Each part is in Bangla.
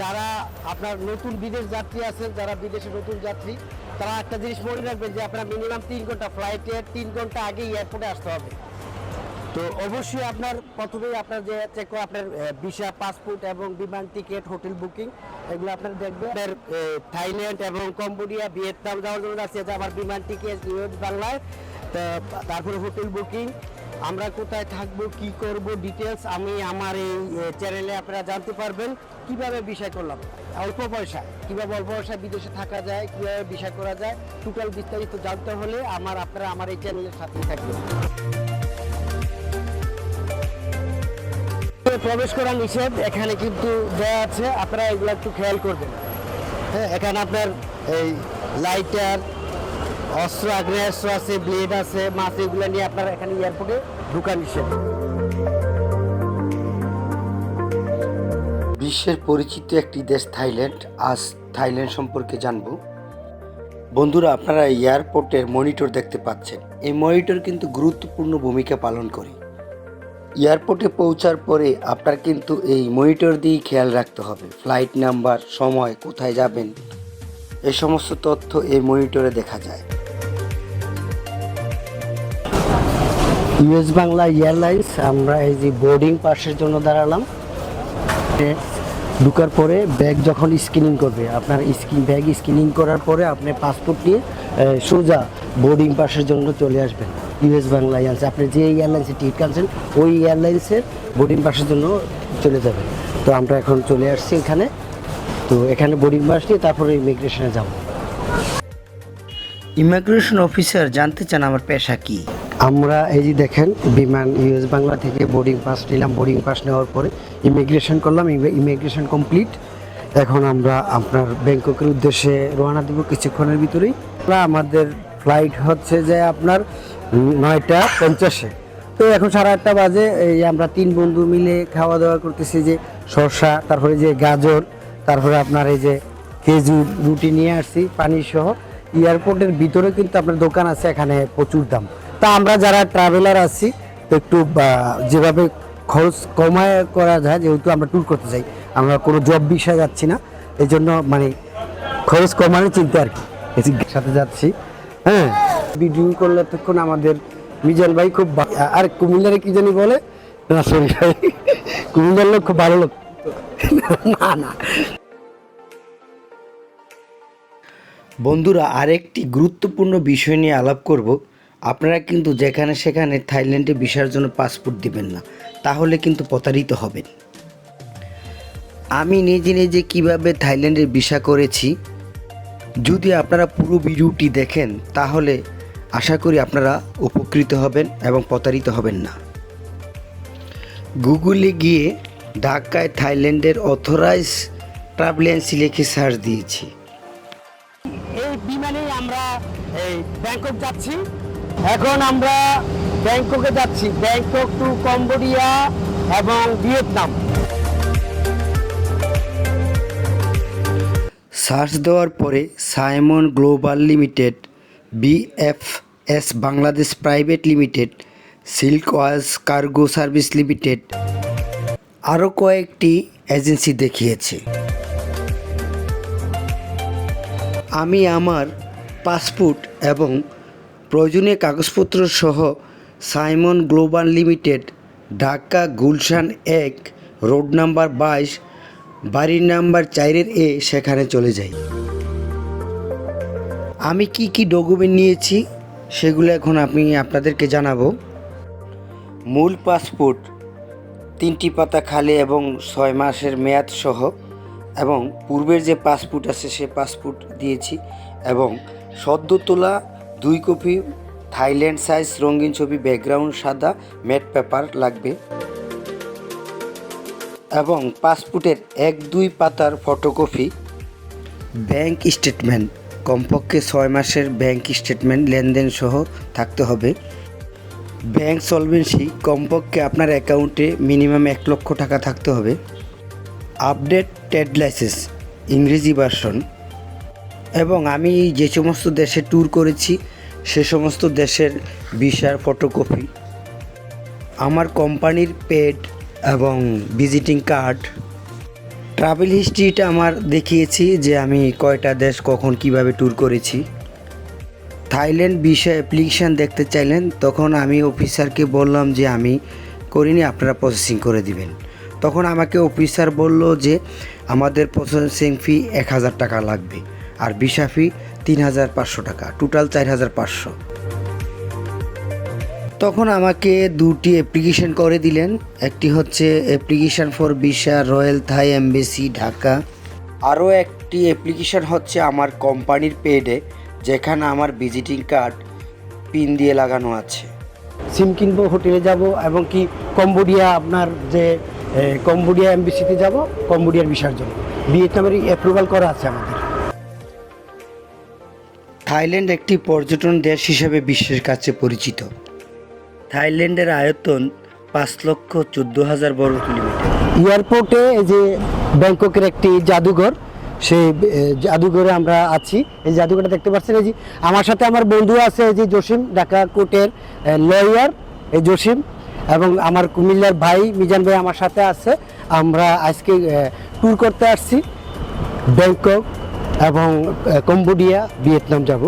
যারা আপনার নতুন বিদেশ যাত্রী আছেন, যারা বিদেশে নতুন যাত্রী, তারা একটা জিনিস মনে রাখবেন যে আপনার মিনিমাম তিন ঘণ্টা ফ্লাইটে তিন ঘণ্টা আগে এয়ারপোর্টে আসতে হবে। তো অবশ্যই আপনার প্রথমেই আপনার যে চেক আপনার ভিসা পাসপোর্ট এবং বিমান টিকিট হোটেল বুকিং এগুলো আপনার দেখবেন। আপনার থাইল্যান্ড এবং কম্বোডিয়া, ভিয়েতনাম যাওয়ার জন্য আছে যে আমার বিমান টিকিট বাংলায় তারপরে হোটেল বুকিং আমরা কোথায় থাকব, কি করব ডিটেলস আমি আমার এই চ্যানেলে আপনারা জানতে পারবেন। কীভাবে বিষয় করলাম? অল্প পয়সা। কীভাবে অল্প পয়সা বিদেশে থাকা যায়, কীভাবে বিষয় করা যায় টোটাল বিস্তারিত জানতে হলে আমার, আপনারা আমার এই চ্যানেলের সাথেই থাকবেন। প্রবেশ করা নিষেধ, এখানে কিন্তু দেওয়া আছে, আপনারা এগুলো একটু খেয়াল করবেন। হ্যাঁ এখানে আপনার এই লাইটার অস্ত্র, আগ্নেয়াস্ত্র আছে ব্লেড আছে, মাছ, এগুলো নিয়ে আপনারা এখানে এয়ারপোর্টে ঢুকা নিষেধ। বিশ্বের পরিচিত একটি দেশ থাইল্যান্ড, আজ থাইল্যান্ড সম্পর্কে জানব। বন্ধুরা, আপনারা এয়ারপোর্টের মনিটর দেখতে পাচ্ছেন। এই মনিটর কিন্তু গুরুত্বপূর্ণ ভূমিকা পালন করে। এয়ারপোর্টে পৌঁছার পরে আপনার কিন্তু এই মনিটর দিয়েই খেয়াল রাখতে হবে। ফ্লাইট নাম্বার সময়, কোথায় যাবেন এই সমস্ত তথ্য এই মনিটরে দেখা যায়। ইউএস বাংলা এয়ারলাইন্স, আমরা এই যে বোর্ডিং পাসের জন্য দাঁড়ালাম। ঢুকার পরে ব্যাগ যখন স্ক্যানিং করবে, আপনার স্ক্রিন ব্যাগ স্ক্যানিং করার পরে আপনি পাসপোর্ট নিয়ে সোজা বোর্ডিং পাসের জন্য চলে আসবেন ইউএস বাংলা এয়ারলাইন্স। আপনি যে এয়ারলাইন্সে টিকিট কাটছেন, ওই এয়ারলাইন্সের বোর্ডিং পাসের জন্য চলে যাবেন। তো আমরা এখন চলে আসছি এখানে। তো এখানে বোর্ডিং পাস নিয়ে তারপরে ইমিগ্রেশনে যাব। ইমিগ্রেশন অফিসার জানতে চান আমার পেশা কি? আমরা এই যে দেখেন, বিমান ইউএস বাংলা থেকে বোর্ডিং পাস নিলাম। বোর্ডিং পাস নেওয়ার পরে ইমিগ্রেশন করলাম ইমিগ্রেশন কমপ্লিট এখন আমরা আপনার ব্যাংককের উদ্দেশ্যে রওনা দেবো কিছুক্ষণের ভিতরেই। আমাদের ফ্লাইট হচ্ছে যে আপনার নয়টা পঞ্চাশে। তো এখন সাড়ে আটটা বাজে, এই আমরা তিন বন্ধু মিলে খাওয়া দাওয়া করতেছি যে শসা, তারপরে যে গাজর, তারপরে আপনার এই যে খেজুর রুটি নিয়ে আসছি পানি সহ এয়ারপোর্টের ভিতরে কিন্তু আপনার দোকান আছে, এখানে প্রচুর দাম। তা আমরা যারা ট্রাভেলার আছি একটু যেভাবে খরচ কমায় করা যায়, যেহেতু আমরা ট্যুর করতে চাই, আমরা কোনো জব বিষয়ে যাচ্ছি না এই জন্য মানে খরচ কমানোর চিন্তা আর কি। সাথে যাচ্ছি হ্যাঁ। ভিডিও করলে তখন আমাদের মিজান ভাই খুব আর কুমিল্লারে কি জানি বলে? না সরি ভাই। কুমিল্লার লোক খুব ভালো লোক। না না। বন্ধুরা, আরেকটি গুরুত্বপূর্ণ বিষয় নিয়ে আলাপ করব। আপনারা কিন্তু যেখানে সেখানে থাইল্যান্ডে ভিসার জন্য পাসপোর্ট দিবেন না, তাহলে কিন্তু প্রতারিত হবেন। আমি নিজে নিজে কীভাবে থাইল্যান্ডের ভিসা করেছি, যদি আপনারা পুরো ভিডিওটি দেখেন, তাহলে আশা করি আপনারা উপকৃত হবেন এবং প্রতারিত হবেন না। গুগলে গিয়ে ঢাকায় থাইল্যান্ডের অথরাইজ ট্রাভেল এজেন্সি লিখে সার্চ দিয়েছি। এই বিমানে আমরা এই ব্যাংকক যাচ্ছি। এখন আমরা ব্যাংককে যাচ্ছি। ব্যাংকক টু কম্বোডিয়া এবং ভিয়েতনাম। সার্চ দেওয়ার পরে Simon global limited, BFS Bangladesh private limited, silk ways cargo service limited আরও কয়েকটি এজেন্সি দেখিয়েছে। আমি আমার পাসপোর্ট এবং প্রয়োজনীয় কাগজপত্র সহ Simon global limited, Dhaka Gulshan এক, রোড নাম্বার বাইশ বাড়ির নাম্বার চারের এ সেখানে চলে যাই। আমি কি কি ডকুমেন্ট নিয়েছি সেগুলো এখন আমি আপনাদেরকে জানাব। মূল পাসপোর্ট, তিনটি পাতা খালি এবং ছয় মাসের মেয়াদ সহ, এবং পূর্বের যে পাসপোর্ট আছে সে পাসপোর্ট দিয়েছি এবং সদ্য তোলা দুই কপি থাইল্যান্ড সাইজ রঙিন ছবি, ব্যাকগ্রাউন্ড সাদা, ম্যাট পেপার লাগবে। এবং পাসপোর্টের এক, দুই পাতার ফটোকপি। ব্যাংক স্টেটমেন্ট, কমপক্ষে ছয় মাসের ব্যাংক স্টেটমেন্ট লেনদেন সহ থাকতে হবে। ব্যাংক সলভেন্সি, কমপক্ষে আপনার অ্যাকাউন্টে মিনিমাম এক লক্ষ টাকা থাকতে হবে। আপডেট টেড লাইসেন্স, ইংরেজি ভার্সন। এবং আমি যে সমস্ত দেশে ট্যুর করেছি সে সমস্ত দেশের ভিসার ফটোকপি আমার কোম্পানির পেড এবং ভিজিটিং কার্ড ট্রাভেল হিস্ট্রিটা আমার দেখিয়েছি যে আমি কয়টা দেশ কখন কীভাবে ট্যুর করেছি। থাইল্যান্ড বিষয়ে অ্যাপ্লিকেশান দেখতে চাইলেন, তখন আমি অফিসারকে বললাম যে আমি করিনি, আপনারা প্রসেসিং করে দিবেন। তখন আমাকে অফিসার বলল যে আমাদের প্রসেসিং ফি এক হাজার টাকা লাগবে, আর ভিসা ফি তিন হাজার পাঁচশো টাকা টোটাল চার হাজার পাঁচশো। তখন আমাকে দুটি অ্যাপ্লিকেশন করে দিলেন। একটি হচ্ছে application for visa royal Thai embassy Dhaka আরও একটি অ্যাপ্লিকেশন হচ্ছে আমার কোম্পানির পেডে যেখানে আমার ভিজিটিং কার্ড পিন দিয়ে লাগানো আছে। সিম কিনবো হোটেলে যাব এবং কি কম্বোডিয়া আপনার যে কম্বোডিয়া এমবিসিতে যাব, কম্বোডিয়ার বিষয়ের জন্য। ভিয়েতনামের অ্যাপ্রুভাল করা আছে আমাদের। থাইল্যান্ড একটি পর্যটন দেশ হিসেবে বিশ্বের কাছে পরিচিত। থাইল্যান্ডের আয়তন পাঁচ লক্ষ চোদ্দ হাজার বর্গ কিলোমিটার। এয়ারপোর্টে এই যে ব্যাংককের একটি জাদুঘর, সেই জাদুঘরে আমরা আছি। এই জাদুঘরটা দেখতে পাচ্ছেন, এই যে আমার সাথে আমার বন্ধু আছে, এই যে জসিম, ঢাকা কোর্টের লয়ার এই জসিম, এবং আমার কুমিল্লার ভাই মিজান ভাই আমার সাথে আছে। আমরা আজকে ট্যুর করতে আসছি। ব্যাংকক এবং কম্বোডিয়া, ভিয়েতনাম যাব।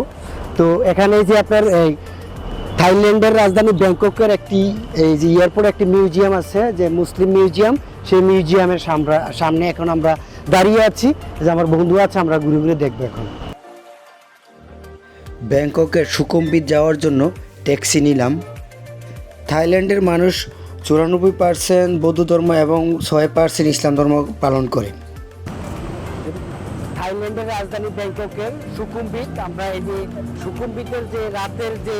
তো এখানে যে আপনার এই থাইল্যান্ডের রাজধানী ব্যাংককের একটি, এই যে এয়ারপোর্ট একটি মিউজিয়াম আছে, যে মুসলিম মিউজিয়াম, সেই মিউজিয়ামের সামনে এখন আমরা দাঁড়িয়ে আছি। যে আমার বন্ধু আছে, আমরা ঘুরে ঘুরে দেখব এখন। ব্যাংককের সুকুম্বিত যাওয়ার জন্য ট্যাক্সি নিলাম। থাইল্যান্ডের মানুষ চুরানব্বই পার্সেন্ট বৌদ্ধ ধর্ম এবং ছয় পার্সেন্ট ইসলাম ধর্ম পালন করে। থাইল্যান্ডের রাজধানী ব্যাংককের সুকুম্বিত আমরা এই যে সুকুম্বিতের যে রাতের যে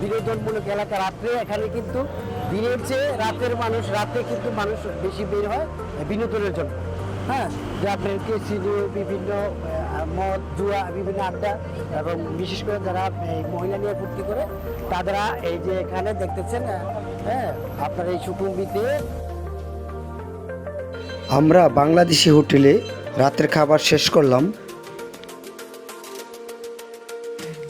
বিনোদনমূলক এলাকা রাত্রে, এখানে কিন্তু দিনের চেয়ে রাতের মানুষ, রাতে কিন্তু মানুষ বেশি বের হয় বিনোদনের জন্য। হ্যাঁ যে আপনার কেসিনো বিভিন্ন মদ, জুয়া, বিভিন্ন আড্ডা এবং বিশেষ করে যারা, এই মহিলা নিয়ে ফুর্তি করে, তারা এই যে এখানে দেখতেছেন হ্যাঁ আপনার এই সুকুম্বিতে আমরা বাংলাদেশি হোটেলে রাতের খাবার শেষ করলাম।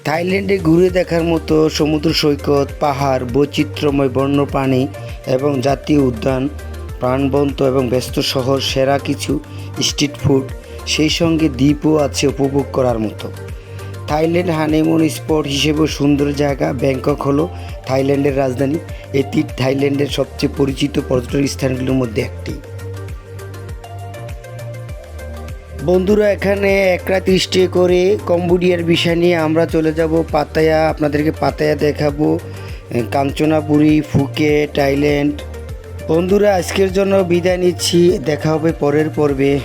থাইল্যান্ডে ঘুরে দেখার মতো সমুদ্র সৈকত, পাহাড়, বৈচিত্র্যময় বন্যপ্রাণী এবং জাতীয় উদ্যান, প্রাণবন্ত এবং ব্যস্ত শহর, সেরা কিছু স্ট্রিট ফুড, সেই সঙ্গে দ্বীপও আছে উপভোগ করার মতো। থাইল্যান্ড হানিমুন স্পট হিসেবে সুন্দর জায়গা ব্যাংকক হলো থাইল্যান্ডের রাজধানী। এটি থাইল্যান্ডের সবচেয়ে পরিচিত পর্যটন স্থানগুলির মধ্যে একটি। বন্ধুরা, এখানে এক রাত স্টে করে কম্বোডিয়ার বিষয় নিয়ে আমরা চলে যাব পাতায়া। আপনাদেরকে পাতায়া দেখাবো। Kanchanaburi, Phuket island. বন্ধুরা, আজকের জন্য বিদায় নিচ্ছি। দেখা হবে পরের পর্বে।